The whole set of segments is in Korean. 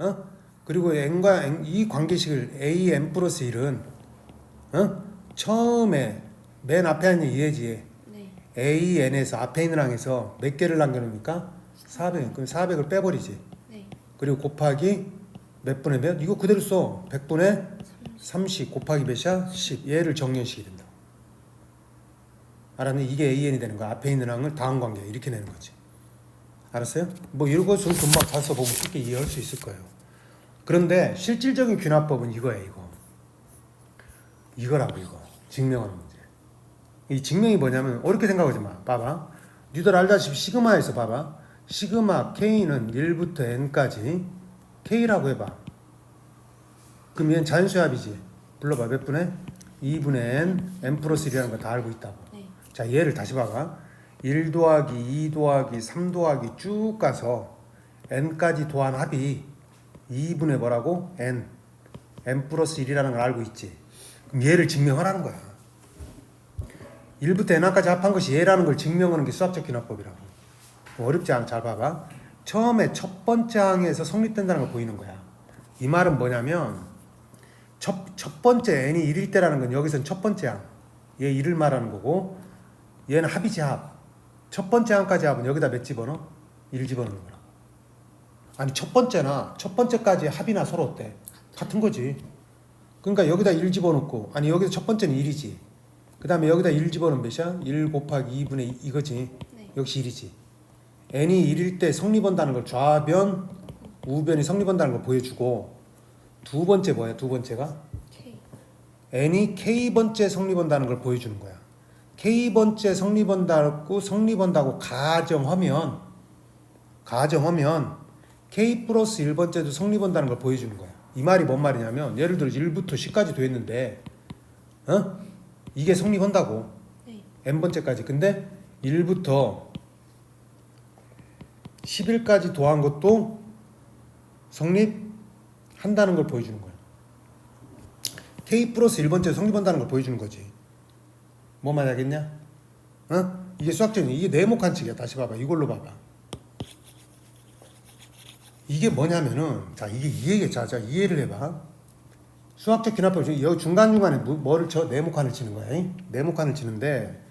어? 그리고 n과 n, 이 관계식을 a n 플러스 1은 어? 처음에 맨 앞에 있는 이해지 네. a n에서 앞에 있는 항에서 몇 개를 남겨놓습니까? 400. 그럼 400을 빼버리지. 네. 그리고 곱하기 몇 분의 몇? 이거 그대로 써. 100분의 30 곱하기 몇이야? 10. 얘를 정리식이 된다. 알았니? 이게 AN이 되는 거야. 앞에 있는 항을 다음 관계 이렇게 내는 거지. 알았어요? 뭐 이런 것은 금방 다 써보면 쉽게 이해할 수 있을 거예요. 그런데 실질적인 귀납법은 이거예요. 이거. 이거라고 이거. 증명하는 문제. 이 증명이 뭐냐면 어렵게 생각하지 마. 봐봐. 니들 알다시피 시그마에서 봐봐. 시그마 K는 1부터 N까지 K라고 해봐. 그럼 얘는 자연수합이지. 불러봐. 몇 분의? 2분의 N, N 플러스 1이라는 거 다 알고 있다고. 네. 자, 얘를 다시 봐봐. 1 더하기 2 더하기 3 더하기 쭉 가서 n까지 더한 합이 2분의 뭐라고? n. n 플러스 1이라는 걸 알고 있지. 그럼 얘를 증명하라는 거야. 1부터 n까지 합한 것이 얘라는 걸 증명하는 게 수학적 기납법이라고. 어렵지 않아. 잘 봐봐. 처음에 첫 번째 항에서 성립된다는 걸 보이는 거야. 이 말은 뭐냐면 첫, 첫 번째 n이 1일 때라는 건 여기서는 첫 번째 항. 얘 1을 말하는 거고 얘는 합이지 합. 첫 번째 항까지 합은 여기다 몇 집어넣어? 1 집어넣는 거라. 아니 첫 번째나 첫 번째까지 합이나 서로 어때? 같은 거지. 그러니까 여기다 1 집어넣고 아니 여기서 첫 번째는 1이지. 그 다음에 여기다 1 집어넣으면 몇이야? 1 곱하기 2분의 2, 이거지. 네. 역시 1이지. n이 1일 때 성립한다는 걸 좌변, 우변이 성립한다는 걸 보여주고 두 번째 뭐야? 두 번째가 K. n이 k 번째 성립한다는 걸 보여주는 거야. K 번째 성립한다고 성립한다고 가정하면 가정하면 k 플러스 1 번째도 성립한다는 걸 보여주는 거야. 이 말이 뭔 말이냐면 예를 들어 1부터 10까지 됐는데 어? 이게 성립한다고 네. n 번째까지. 근데 1부터 11까지 더한 것도 성립한다는 걸 보여주는 거야. k 플러스 1번째 성립한다는 걸 보여주는 거지. 뭐 말하겠냐? 어? 이게 수학적인 이게 네모칸 칙이야. 다시 봐봐. 이걸로 봐봐. 이게 뭐냐면은 자 이게 이해게 자, 자 이해를 해봐. 수학적 기납법 여기 중간 중간에 뭐, 뭐를 쳐 네모 칸을 치는 거야. 잉? 네모 칸을 치는데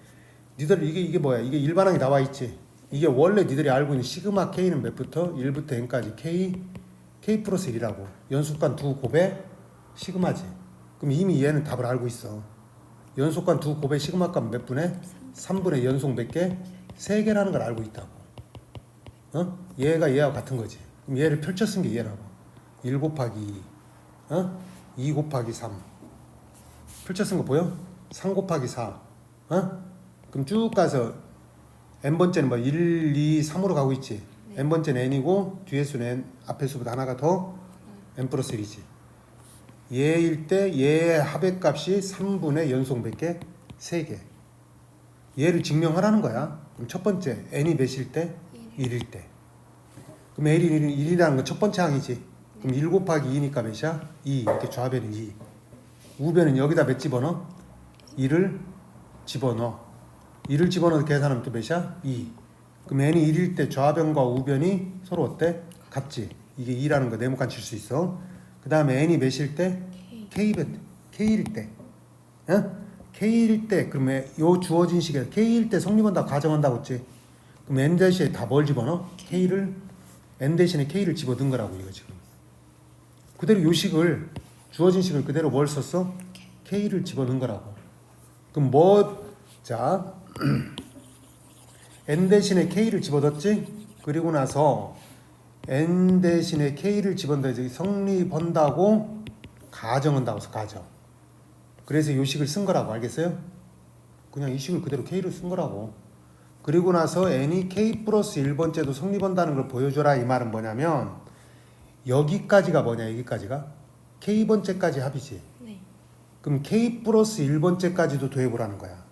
니들 이게 이게 뭐야? 이게 일반항이 나와 있지. 이게 원래 니들이 알고 있는 시그마 k는 몇부터 1부터 n까지 k k 플러스 1이라고 연속간 두 곱의 시그마지. 그럼 이미 얘는 답을 알고 있어. 연속간 두 곱의 시그마 값 몇 분의 3분의 연속 몇 개? 세 개라는 걸 알고 있다고. 어? 얘가 얘와 같은 거지. 그럼 얘를 펼쳐 쓴 게 얘라고. 1 곱하기 2. 어? 2 곱하기 3. 펼쳐 쓴 거 보여? 3 곱하기 4. 어? 그럼 쭉 가서 n번째는 뭐 1, 2, 3으로 가고 있지. 네. n번째는 n이고 뒤에 수는 n, 앞에 수보다 하나가 더 n 플러스 1이지. 얘일 때 얘의 합의 값이 3분의 연속 몇 개? 3개. 얘를 증명하라는 거야. 그럼 첫 번째 n이 몇일 때? 1일 때. 그럼 n이 1이라는 건 첫 번째 항이지. 그럼 1 곱하기 2니까 몇이야? 2. 이렇게 좌변은 2. 우변은 여기다 몇 집어넣어? 1을 집어넣어. 1을 집어넣어 계산하면 또 몇이야? 2. 그럼 n이 1일 때 좌변과 우변이 서로 어때? 같지. 이게 2라는 거 네모칸 칠 수 있어. 그 다음에 n이 몇일 때? K. K일 때. 어? K일 때, 그러면 요 주어진 식에 K일 때 성립한다고 가정한다고 했지. 그럼 N 대신에 다 뭘 집어넣어? K를, N 대신에 K를 집어넣은 거라고, 이거 지금. 그대로 요 식을, 주어진 식을 그대로 뭘 썼어? K를 집어넣은 거라고. 그럼 뭐, 자, N 대신에 K를 집어넣었지? 그리고 나서 N 대신에 K를 집어넣어 지 성립한다고 가정한다고 해서 가정. 그래서 요 식을 쓴 거라고 알겠어요? 그냥 이 식을 그대로 K로 쓴 거라고. 그리고 나서 N이 K 플러스 1번째도 성립한다는 걸 보여줘라 이 말은 뭐냐면 여기까지가 뭐냐 여기까지가 K번째까지 합이지. 네. 그럼 K 플러스 1번째까지도 더해보라는 거야.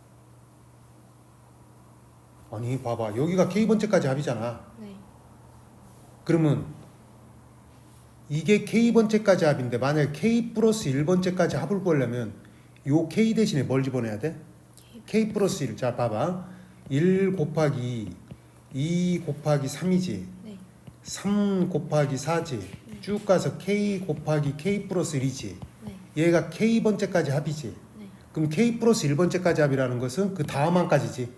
아니 봐봐 여기가 K번째까지 합이잖아. 네. 그러면 이게 K번째까지 합인데 만약 K 플러스 1번째까지 합을 구하려면 요 K 대신에 뭘 집어넣어야 돼? K 플러스 1. 자 봐봐. 1 곱하기 2, 2 곱하기 3이지. 네. 3 곱하기 4지. 네. 쭉 가서 k 곱하기 k 플러스 1이지. 네. 얘가 k 번째까지 합이지. 네. 그럼 k 플러스 1번째까지 합이라는 것은 그 다음 항까지지.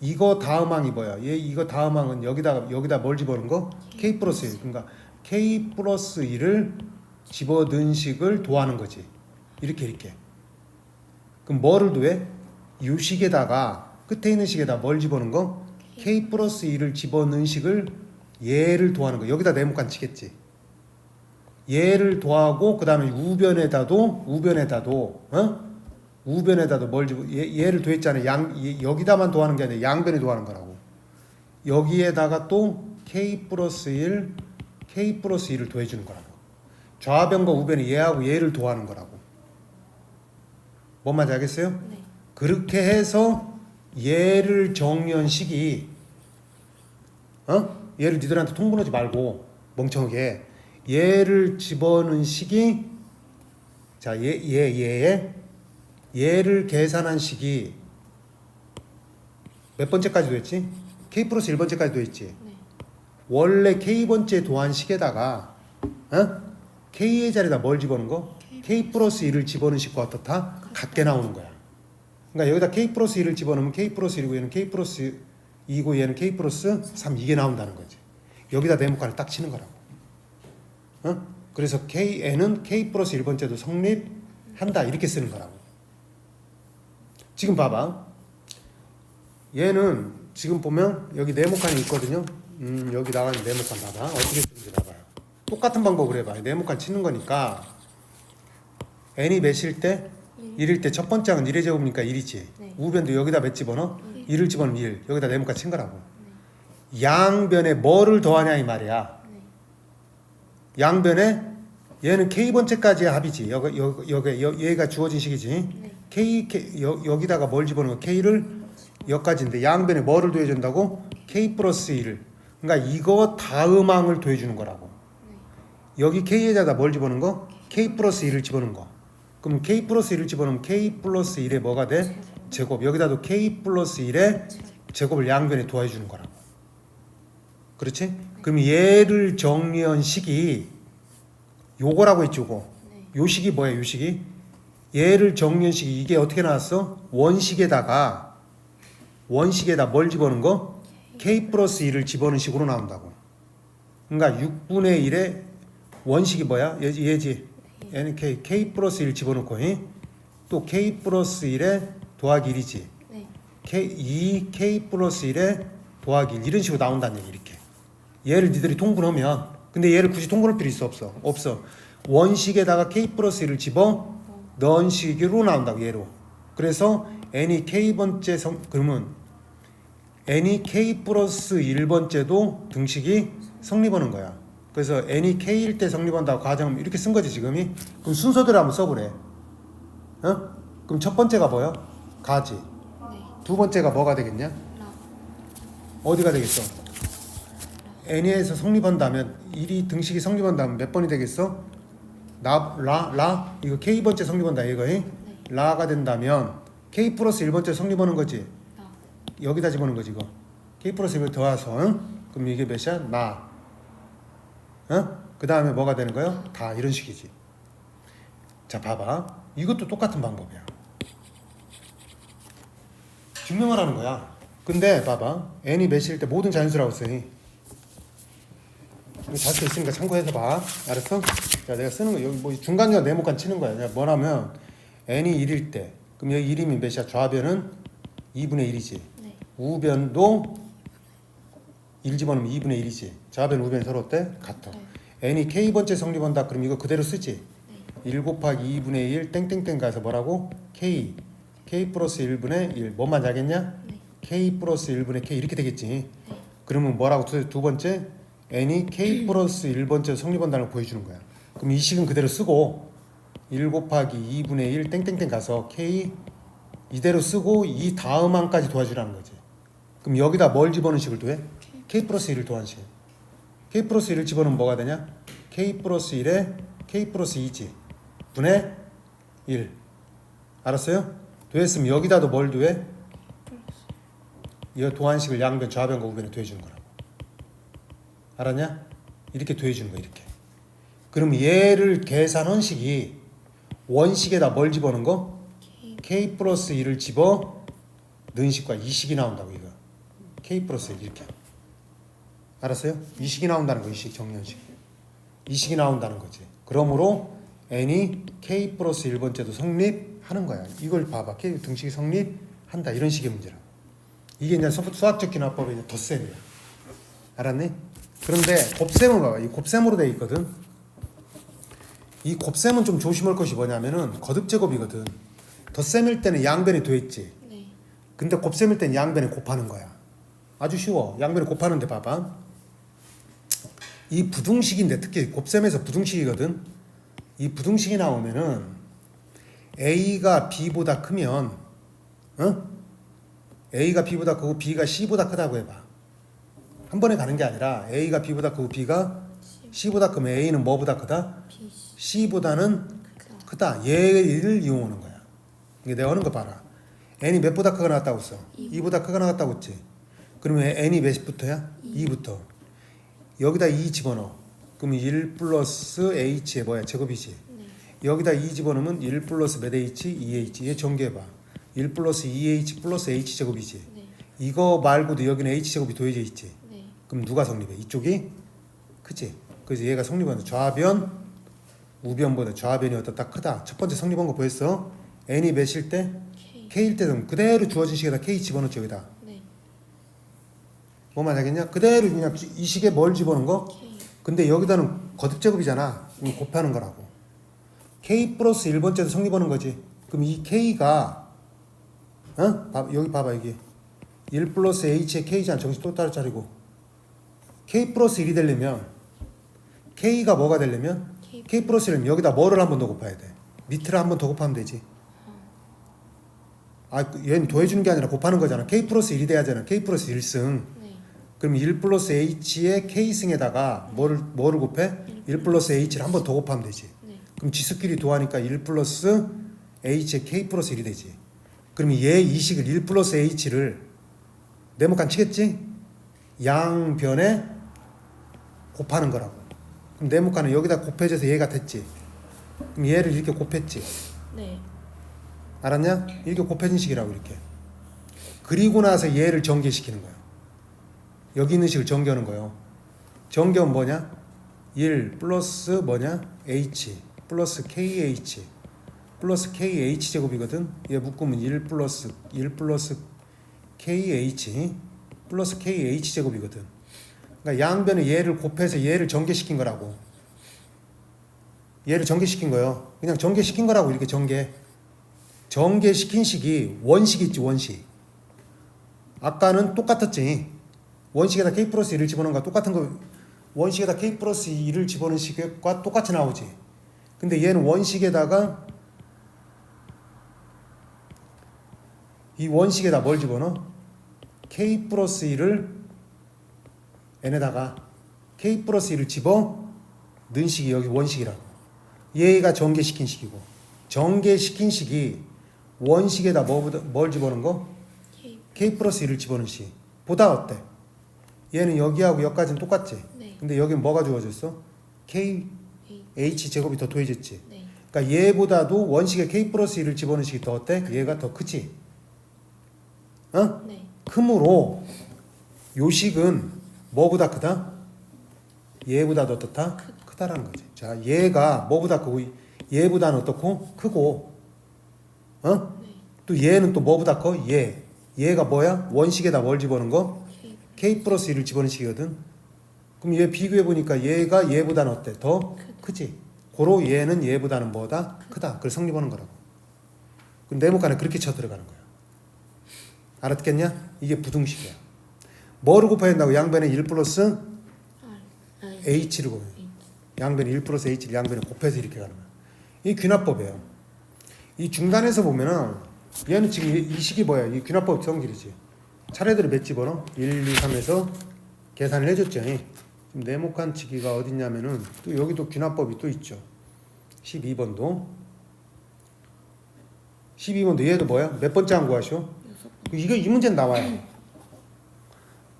이거 다음 항이 뭐야? 얘 이거 다음 항은 여기다 여기다 뭘 집어넣은 거? k 플러스 1. 그러니까 k 플러스 1을 집어넣은 식을 도하는 거지. 이렇게 이렇게. 그럼 뭐를 도해? 이 식에다가 끝에 있는 식에다 뭘 집어넣은 거? k 플러스 1을 집어넣은 식을 얘를 도하는 거. 여기다 네모칸 치겠지. 얘를 도하고 그 다음에 우변에다도 우변에다도 어? 우변에다도 뭘 집어 얘, 얘를 도했잖아요. 양 얘- 여기다만 도하는 게 아니라 양변에 도하는 거라고. 여기에다가 또 k 플러스 1, k 플러스 1을 도해 주는 거라고. 좌변과 우변이 얘하고 얘를 도하는 거라고. 뭔 말인지 알겠어요? 네. 그렇게 해서 얘를 정리한 식이 어? 얘를 니들한테 통보하지 말고 멍청하게 얘를 집어넣은 식이 자 얘 얘 얘에 얘를 계산한 식이 몇 번째까지도 했지? k 플러스 1번째까지도 했지. 네. 원래 k 번째 도안식에다가 어? k의 자리에다 뭘 집어넣은 거? k 플러스 1을 집어넣은 식과 어떻다? 같게 나오는 거야. 그러니까 여기다 k 플러스 1을 집어넣으면 k 플러스 1이고 얘는 k 플러스 2고 얘는 k 플러스 3 이게 나온다는 거지. 여기다 네모칸을 딱 치는 거라고. 어? 그래서 kn은 k 플러스 1번째도 성립한다 이렇게 쓰는 거라고. 지금 봐봐. 얘는 지금 보면 여기 네모칸이 있거든요. 음, 여기 나가는 네모칸 봐봐. 어떻게 쓰는지 봐봐요. 똑같은 방법으로 해봐요. 네모칸 치는 거니까 n이 몇일 때? 1일 때 첫 번째 항은 1의 제곱이니까 1이지. 네. 우변도 여기다 몇 집어넣어? 네. 1을 집어넣으면 1. 여기다 네모칸 친 거라고. 양변에 뭐를 더하냐 이 말이야. 네. 양변에 얘는 k번째까지의 합이지. 여기 여기 여기 여- 얘가 주어진 식이지. 네. K, K 여, 여기다가 뭘 집어넣어? k를 여기까지인데 양변에 뭐를 더해준다고? k 플러스 1을. 그러니까 이거 다음 항을 더해주는 거라고. 여기 k에다가 뭘 집어넣은 거? k 플러스 1을 집어넣은 거. 그럼 k 플러스 1을 집어넣으면 k 플러스 1에 뭐가 돼? 제곱. 여기다도 k 플러스 1에 제곱을 양변에 더해주는 거라고. 그렇지? 그럼 얘를 정리한 식이 요거라고 했죠, 요거. 네. 요 식이 뭐야, 요 식이? 얘를 식이 이게 어떻게 나왔어? 원식에다가 원식에다 뭘 집어넣은 거? k 플러스 1을 집어넣은 식으로 나온다고. 그러니까 6분의 1에 원식이 뭐야? 얘, 얘지. 얘는 k, k 플러스 1 집어넣고 이? 또 k 플러스 1에 더하기 1이지. 네. k 2 k 플러스 1에 더하기 1 이런 식으로 나온다는 얘기 이렇게. 얘를 니들이 통분하면 근데 얘를 굳이 통분할 필요 있어 없어? 없어. 원식에다가 k 플러스 1을 집어 넣은 식으로 나온다고 얘로. 그래서 n이 k 번째 성 그러면 n이 k 플러스 1번째도 등식이 성립하는 거야. 그래서 n이 k일 때 성립한다고 가정하면 이렇게 쓴 거지 지금이. 그럼 순서대로 한번 써보래. 어? 그럼 첫 번째가 뭐야? 가지. 네. 두 번째가 뭐가 되겠냐? 라. 어디가 되겠어? n에서 성립한다면 1이 등식이 성립한다면 몇 번이 되겠어? 나, 라, 라 이거 k 번째 성립한다 이거이 네. 라가 된다면 k 플러스 1번째 성립하는 거지 라. 여기다 집어넣는 거지 이거 k 플러스 1을 더해서 응? 그럼 이게 몇이야? 나 어? 그 다음에 뭐가 되는 거예요? 다 이런 식이지 자 봐봐 이것도 똑같은 방법이야 증명을 하는 거야 근데 봐봐 n이 몇일 때 모든 자연수라고 써요 이거 자수 있으니까 참고해서 봐 알았어? 자 내가 쓰는 거 여기 뭐 중간중간 네모칸 치는 거야 내가 뭐냐면 n이 1일 때 그럼 여기 1이면 몇이야? 좌변은 2분의 1이지 네. 우변도 1 집어넣으면 2분의 1이지. 좌변 우변 서로 어때? 같아. 네. n이 k번째 성립한다. 그럼 이거 그대로 쓰지. 네. 1 곱하기 2분의 1 땡땡땡 가서 뭐라고? k k 플러스 1분의 1 뭔만 알겠냐? 네. k 플러스 1분의 k 이렇게 되겠지. 네. 그러면 뭐라고 두, 두 번째? N이 k 플러스 1번째 성립한다는 걸 보여주는 거야. 그럼 이 식은 그대로 쓰고 1 곱하기 2분의 1 땡땡땡 가서 k 이대로 쓰고 이 다음 항까지 도와주라는 거지. 그럼 여기다 뭘 집어넣은 식을 도해? k 플러스 1을 도한 식. k 플러스 1을 집어넣으면 뭐가 되냐? k 플러스 1에 k 플러스 2지. 분의 1. 알았어요? 도했으면 여기다도 뭘 도해? 이 도한식을 양변 좌변과 우변에 더해주는 거라고. 알았냐? 이렇게 더해주는 거야 이렇게. 그럼 얘를 계산한 식이 원식에다 뭘 집어넣은 거? k 플러스 1을 집어 넣은 식과 이 식이 나온다고 이거. k 플러스 1 이렇게. 알았어요? 이 식이 나온다는 거, 이 식 정렬식. 이 식이 나온다는 거지. 그러므로 n이 k 플러스 1번째도 성립하는 거야. 이걸 봐봐. k 등식이 성립한다. 이런 식의 문제라고. 이게 이제 수- 수학적 기납법의 덧셈이야. 알았니? 그런데 곱셈을 봐봐. 이 곱셈으로 돼 있거든. 이 곱셈은 좀 조심할 것이 뭐냐면은 거듭 제곱이거든. 덧셈일 때는 양변이 돼 있지. 네. 근데 곱셈일 땐 양변에 곱하는 거야. 아주 쉬워. 양변에 곱하는데 봐봐. 이 부등식인데 특히 곱셈에서 부등식이거든. 이 부등식이 나오면은 a가 b보다 크면 어? a가 b보다 크고 b가 c보다 크다고 해봐. 한 번에 가는 게 아니라 a가 b보다 크고 b가 c보다 크면 a는 뭐보다 크다? C보다는 크다. 얘를 이용하는 거야. 이게 내가 하는 거 봐라. n이 몇보다 크가 나왔다고 했어? 이. 2보다 크가 나왔다고 했지? 그러면 n이 몇부터야? 이. 2부터. 여기다 2 집어넣어. 그럼 1 플러스 h의 뭐야? 제곱이지. 네. 여기다 2 집어넣으면 1 플러스 몇 h? 2h. 얘 전개해봐. 1 플러스 2h 플러스 h 제곱이지. 네. 이거 말고도 여기는 h 제곱이 더해져 있지. 네. 그럼 누가 성립해? 이쪽이 크지. 그래서 얘가 성립하는 좌변, 우변보다 좌변이 어떻다 크다. 첫 번째 성립한 거 보였어? n이 몇일 때? K. k일 때는 그대로 주어진 식에다 k 집어넣죠 여기다. 네. 뭐 만 하겠냐? 그대로 그냥 이 식에 뭘 집어넣은 거? K. 근데 여기다는 거듭 제곱이잖아. 그럼 곱하는 거라고. k 플러스 1번째도 성립하는 거지. 그럼 이 k가 어? 봐, 여기 봐봐 여기 1 플러스 h의 k잖아. 정신 똑바로 차리고 k 플러스 1이 되려면 k가 뭐가 되려면 K. k 플러스 1은 여기다 뭐를 한 번 더 곱해야 돼. 밑을 한 번 더 곱하면 되지. 아, 그 얘는 더해주는 게 아니라 곱하는 거잖아. k 플러스 1이 돼야 잖아. k 플러스 1승. 네. 그럼 1 플러스 h의 k승에다가 뭐를 뭐를 곱해? 1 플러스 h를 한 번 더 곱하면 되지. 네. 그럼 지수끼리 도하니까 1 플러스 h의 k 플러스 1이 되지. 그럼 얘 이 식을 1 플러스 h를 네모칸 치겠지? 양변에 곱하는 거라고. 그럼 네모칸은 여기다 곱해져서 얘가 됐지. 그럼 얘를 이렇게 곱했지. 네. 알았냐? 이렇게 곱해진 식이라고 이렇게. 그리고 나서 얘를 전개시키는 거야. 여기 있는 식을 전개하는 거예요. 전개는 뭐냐? 1 플러스 뭐냐? h 플러스 kh 플러스 kh 제곱이거든. 얘 묶으면 1 플러스 1 플러스 kh 플러스 kh 제곱이거든. 그러니까 양변에 얘를 곱해서 얘를 전개시킨 거라고. 얘를 전개시킨 거예요. 그냥 전개시킨 거라고 이렇게 전개. 전개시킨 식이 원식 있지 원식. 아까는 똑같았지. 원식에다 k 플러스 1을 집어넣은 거 똑같은 거 원식에다 k 플러스 1을 집어넣은 식과 똑같이 나오지. 근데 얘는 원식에다가 이 원식에다 뭘 집어넣어? k 플러스 1을 n에다가 k 플러스 1을 집어 넣은 식이 여기 원식이라고. 얘가 전개시킨 식이고 전개시킨 식이 원식에다 뭐보다 뭘 집어넣은 거? K. k 플러스 1을 집어넣은 식. 보다 어때? 얘는 여기하고 여기까지는 똑같지. 네. 근데 여기는 뭐가 주어졌어? k h 제곱이 더 더해졌지. 네. 그러니까 얘보다도 원식에 k 플러스 1을 집어넣은 식이 더 어때? 얘가 더 크지. 어? 네. 크므로 요 식은 뭐보다 크다? 얘보다도 어떻다? 크다라는 거지. 자, 얘가 뭐보다 크고 얘보다는 어떻고? 크고 어? 네. 또 얘는 또 뭐보다 커? 얘. 얘가 뭐야? 원식에다 뭘 집어넣은 거? K 플러스 1을 집어넣은 식이거든. 그럼 얘 비교해 보니까 얘가 얘보다는 어때? 더 크지. 고로 얘는 얘보다는 뭐다? 크다. 그걸 성립하는 거라고. 그럼 네모칸에 그렇게 쳐 들어가는 거야. 알았겠냐? 이게 부등식이야. 뭐를 곱해야 된다고? 양변에 1 플러스 R. 아, h를 곱해. H. 양변에 1 플러스 h를 양변에 곱해서 이렇게 가는 거야. 이 귀납법이에요. 이 중간에서 보면은 얘는 지금 이- 이 식이 뭐야? 이 귀납법 성질이지. 차례대로 몇 집어넣어? 1, 2, 3에서 계산을 해줬죠. 지금 네모칸 치기가 어딨냐면은 또 여기도 귀납법이 또 있죠. 12번도 12번도 얘도 뭐야? 몇 번째 한 구하시오? 여섯. 이거 이 문제는 나와요.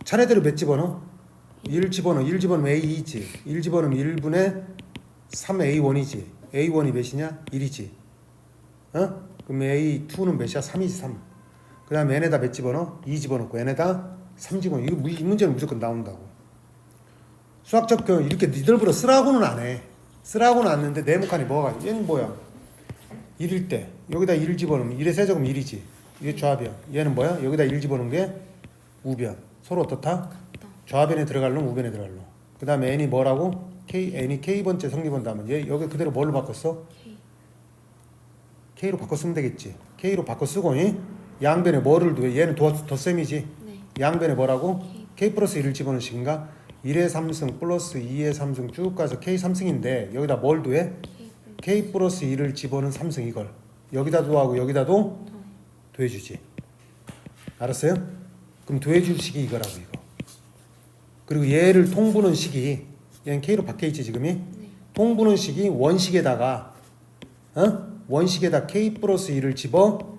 차례대로 몇 집어넣어? 1 집어넣어. 1 집어넣으면 A2지. 1 집어넣으면 1분의 3A1이지. A1이 몇이냐? 1이지. 어? 그럼 A2는 몇이야? 3이지 3. 그 다음에 n에다 몇 집어넣어? 2 집어넣고 n에다 3 집어넣어. 이거 무- 이 문제는 무조건 나온다고. 수학적 그 이렇게 니들보다 쓰라고는 안 해. 쓰라고는 안 했는데 네모칸이 뭐가 가지고 얘는 뭐야? 1일 때 여기다 1 집어넣으면 1의 세제곱 1이지. 이게 좌변. 얘는 뭐야? 여기다 1 집어넣은 게 우변. 서로 어떻다? 좌변에 들어갈 놈, 우변에 들어갈 놈. 그 다음에 n이 뭐라고? k, n이 k번째 성립한다면 얘 여기 그대로 뭘로 바꿨어? K. k로 바꿔 쓰면 되겠지. k로 바꿔 쓰고 이? 양변에 뭐를 두해? 얘는 더, 덧셈이지. 네. 양변에 뭐라고? K. k 플러스 1을 집어넣은 식인가? 1의 3승 플러스 2의 3승 쭉 가서 k 3승인데 여기다 뭘 두해? K. k 플러스 1을 집어넣은 3승 이걸 여기다 도하고 여기다도 더. 더해주지 알았어요? 그럼 더해줄 식이 이거라고 이거 그리고 얘를 통분은 식이 얘는 k로 바뀌어있지 지금이 네. 통분은 식이 원식에다가 어? 원식에다 k 플러스 1을 집어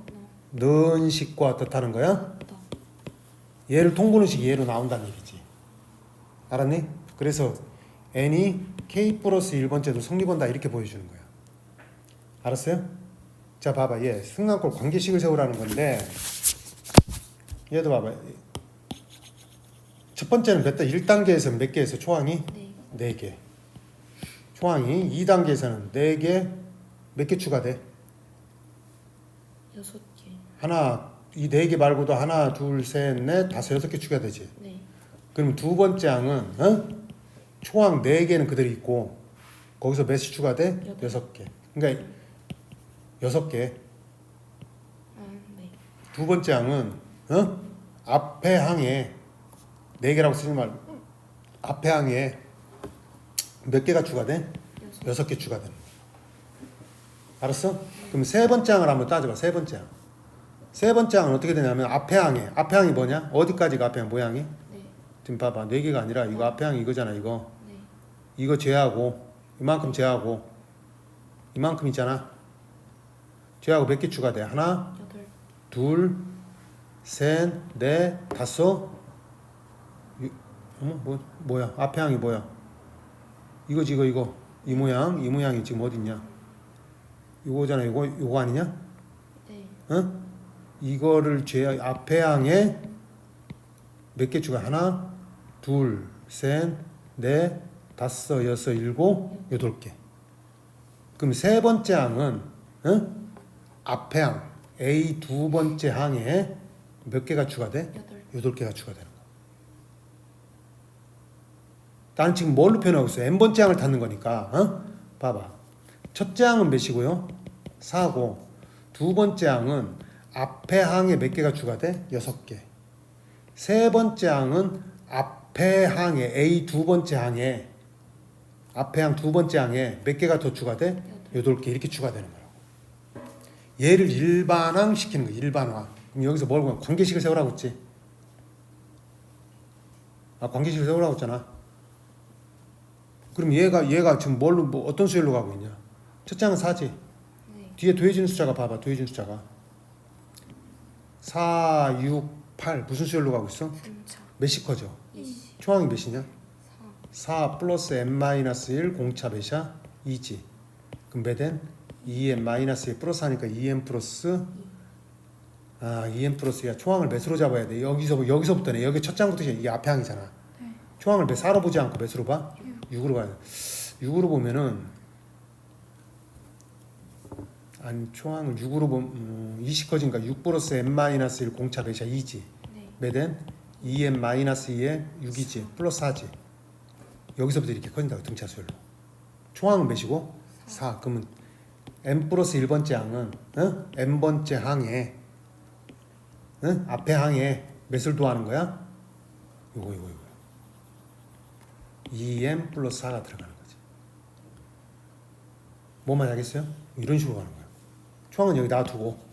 넣은 식과 어떻다는 거야? 더. 얘를 통분은 식이 얘로 나온다는 얘기지 알았니? 그래서 n이 k 플러스 1번째도 성립한다 이렇게 보여주는 거야 알았어요? 자 봐봐 얘 승강골 관계식을 세우라는 건데 얘도 봐봐 첫 번째는 몇 대? 1단계에서 몇 개에서 초항이? 네. 4개 초항이 2단계에서는 4개 몇 개 추가돼? 여섯 개. 하나 이네개 말고도 하나 둘 셋 넷 다섯 여섯 개 추가되지 네. 그럼 두 번째 항은 어? 초항 네 개는 그대로 있고 거기서 몇이 추가돼? 여덟. 여섯 개 그러니까 여섯 개 아, 네. 두 번째 항은 어? 앞에 항에 네 개라고 쓰지 말고 앞에 항에 몇 개가 추가돼? 여섯. 개 추가되는 거야. 알았어? 그럼 세 번째 항을 한번 따져봐. 세 번째 항. 세 번째 항은 어떻게 되냐면 앞에 항에 앞에 항이 뭐냐? 어디까지가 앞에 항 모양이? 네. 지금 봐봐. 네 개가 아니라 이거 앞에 항 이거잖아. 이거 네. 이거 제하고 이만큼 제하고 이만큼 있잖아. 제하고 몇 개 추가돼? 하나, 여덟. 둘, 셋, 넷, 다섯. 유, 어? 뭐 뭐야? 앞에 항이 뭐야? 이거지 이거 이거 이 모양 이 모양이 지금 어딨냐? 이거잖아 이거 이거 아니냐? 네. 어? 이거를 제 앞에 항에 몇 개 추가? 하나, 둘, 셋, 넷, 다섯, 여섯, 일곱, 여덟 개. 그럼 세 번째 항은 어? 앞에 항 A 두 번째 항에 몇 개가 추가돼? 여덟. 개가 추가되는 거야. 나는 지금 뭘로 표현하고 있어? n 번째 항을 닫는 거니까. 어? 봐봐. 첫째 항은 몇이고요? 4고 두 번째 항은 앞에 항에 몇 개가 추가돼? 여섯 개. 세 번째 항은 앞에 항에 A 두 번째 항에 앞에 항 두 번째 항에 몇 개가 더 추가돼? 여덟 개 이렇게 추가되는 거라고. 얘를 일반항 시키는 거 일반화. 그럼 여기서 뭘 보면 관계식을 세우라고 했지. 아 관계식을 세우라고 했잖아. 그럼 얘가 얘가 지금 뭘로 뭐 어떤 수열로 가고 있냐? 첫째 항은 4지. 네. 뒤에 더해지는 숫자가 봐봐. 더해지는 숫자가 4, 6, 8 무슨 수열로 가고 있어? 분차. 몇이 커져? 이십. 초항이 몇이냐? 사. 4 플러스 n-1 공차 몇이야? 2지. 그럼 몇엔? 2n 마이너스 1 플러스 하니까 2n 플러스 아 2n 플러스야 초항을 몇으로 잡아야 돼? 여기서 여기서부터네. 여기 첫 장부터 시작. 이게 앞에 항이잖아. 초항을 몇 4로 보지 않고 몇으로 봐? 6 으로 봐야 돼. 6으로 보면은 아니 초항을 6으로 보면 음, 20 커진가 6 플러스 n-1 공차 몇이야? 2지. 네. 몇엔 2n 마이너스 2에 6이지 플러스 4지 여기서부터 이렇게 커진다고 등차 수열로 총항은 몇이고 4 그러면 n 플러스 1번째 항은 어? n번째 항에 어? 앞에 항에 몇을 더하는 거야? 요거 요거 요거 2n 플러스 4가 들어가는 거지 뭐만 하겠어요? 이런 식으로 가는 거야 총항은 여기 놔두고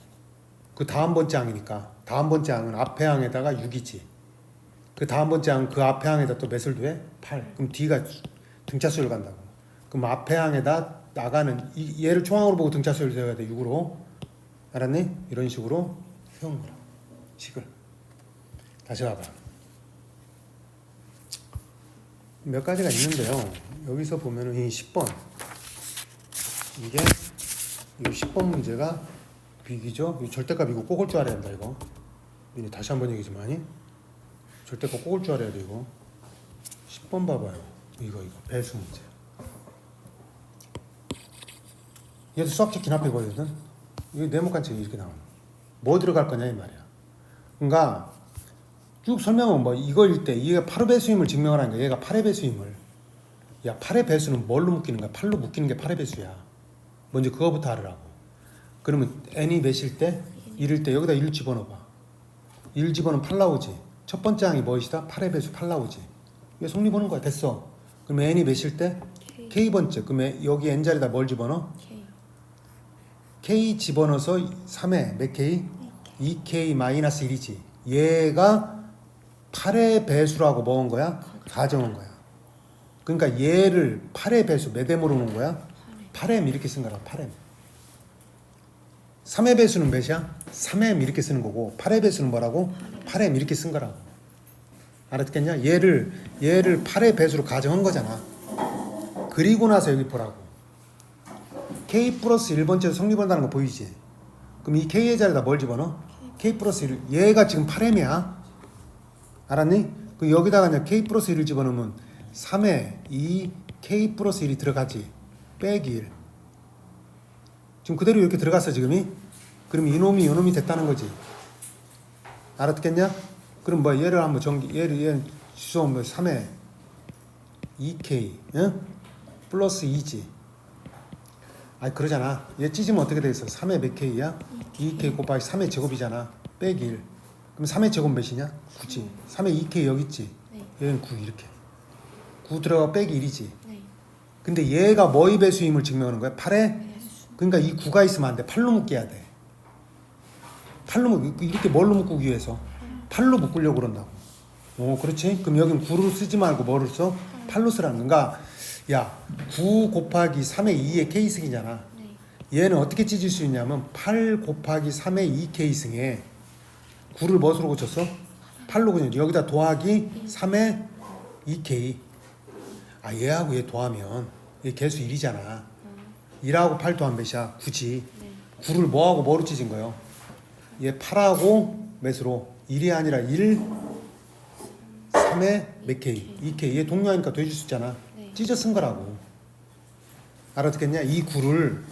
그 다음 번째 항이니까 다음 번째 항은 앞에 항에다가 6이지. 그 다음 번째 항 그 앞에 항에다 또 몇을 더해? 8. 그럼 D가 등차 수열 간다고. 그럼 앞에 항에다 나가는 이, 얘를 총항으로 보고 등차 수열 세워야 돼. 6으로. 알았니? 이런 식으로 세우는 거라. 식을. 다시 봐봐. 몇 가지가 있는데요. 여기서 보면은 이 10번. 이게 이 10번 문제가 비기죠. 이 절대값 이거 꼭올줄 알아야 한다 이거. 이제 다시 한 번 얘기지만이 절대값 꼭올줄 알아야 돼 이거. 10번 봐봐요. 이거 이거 배수 문제. 얘도 수학적 기납해버리거든. 이거 네모칸 책이 이렇게 나오는. 뭐 들어갈 거냐 이 말이야. 그러니까 쭉 설명은 뭐 이거일 때 얘가 8의 배수임을 증명하라는 거야. 얘가 8의 배수임을. 야 8의 배수는 뭘로 묶이는 거야? 8로 묶이는 게 8의 배수야. 먼저 그거부터 알으라고. 그러면 n이 몇일 때? 1일 때 여기다 1 집어넣어봐. 1 집어넣으면 8 나오지. 첫 번째 항이 무엇이다? 8의 배수 8 나오지. 이거 성립 보는 거야. 됐어. 그럼 n이 몇일 때? K k번째. 그럼 여기 n 자리에다 뭘 집어넣어? K k 집어넣어서 3에 몇 k? 2k 마이너스 1이지. 얘가 8의 배수라고 먹은 거야? 가정한 거야. 그러니까 얘를 8의 배수 몇 m으로 놓은 거야? 8m 이렇게 쓴 거라 8m. 3의 배수는 몇이야? 3m 이렇게 쓰는 거고 8의 배수는 뭐라고? 8m 이렇게 쓴 거라고. 알았겠냐? 얘를 얘를 8의 배수로 가정한 거잖아. 그리고 나서 여기 보라고. k 플러스 1번째로 성립한다는 거 보이지? 그럼 이 k의 자리에다 뭘 집어넣어? K 플러스 1. 얘가 지금 8m이야. 알았니? 그 여기다가 그냥 k 플러스 1을 집어넣으면 3에 2 k 플러스 1이 들어가지. 빼기 1. 지금 그대로 이렇게 들어갔어 지금이? 그럼 이놈이 이놈이 됐다는 거지. 알았겠냐? 그럼 뭐 얘를 한번 전기 얘를 얘 주소 뭐 3에 2k 응? 플러스 2지. 아니 그러잖아. 얘 찢으면 어떻게 돼 있어? 3의 몇 k야? 2k 곱하기 3의 제곱이잖아. 빼기 1. 그럼 3의 제곱 몇이냐? 9지. 3의 2k 여기 있지. 네. 얘는 9 이렇게. 9 들어가 빼기 1이지. 네 근데 얘가 뭐의 배수임을 증명하는 거야? 8의? 배수 그러니까 이 9가 있으면 안 돼. 8로 묶여야 돼. 8로 묶 이렇게 뭘로 묶기 위해서? 8로 묶으려고 그런다고. 어, 그렇지? 그럼 여긴 9로 쓰지 말고 뭐를 써? 8로 쓰라는 건가? 야, 9 곱하기 3의 2의 k승이잖아. 네 얘는 어떻게 찢을 수 있냐면 8 곱하기 3의 2k승에 9를 무엇으로 고쳤어? 8로 그냥 여기다 더하기 3의 2k. 아 얘하고 얘 더하면 얘 개수 1이잖아. 1하고 8 더하면 몇이야? 9지. 네 9를 뭐하고 뭐로 찢은 거예요? 얘 8하고 몇으로? 1이 아니라 1, 3의 몇 K? 2K. 얘 동료하니까 돼줄 수 있잖아. 네. 찢어 쓴 거라고. 알아듣겠냐? 이 9를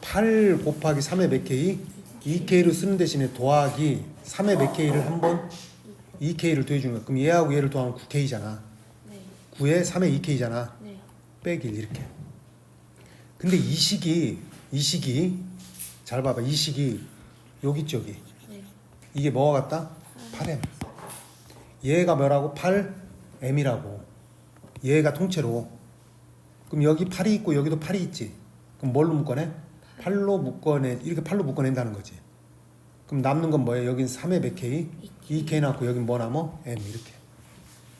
8 곱하기 3의 몇 K? 2K로 쓰는 대신에 더하기 3의 몇 K를 한번 2K를 더해주는 거야. 그럼 얘하고 얘를 더하면 9K잖아. 네 9에 3의 2K잖아. 네 빼기 1 이렇게. 근데 이 식이 이 식이 잘 봐봐. 이 식이 여기 여기. 네 이게 뭐가 같다? 8m. 얘가 뭐라고? 8m이라고. 얘가 통째로. 그럼 여기 8이 있고 여기도 8이 있지. 그럼 뭘로 묶어내? 8로 묶어내. 이렇게 8로 묶어낸다는 거지. 그럼 남는 건 뭐예요? 여긴 3의 몇 K? 2K 남고 여긴 뭐 남어? M 이렇게.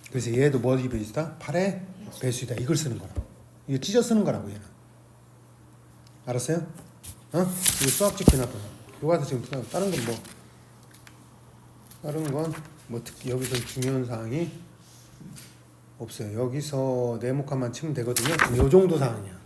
그래서 얘도 뭐 배수다? 8의 배수이다. 이걸 쓰는 거라. 이거 찢어 쓰는 거라고 얘는. 알았어요? 어? 이거 수학적 기납법. 이거 가서 지금 다른 건 뭐? 다른 건 뭐 특히 여기서 중요한 사항이 없어요. 여기서 네모칸만 치면 되거든요. 이 정도 사항이야.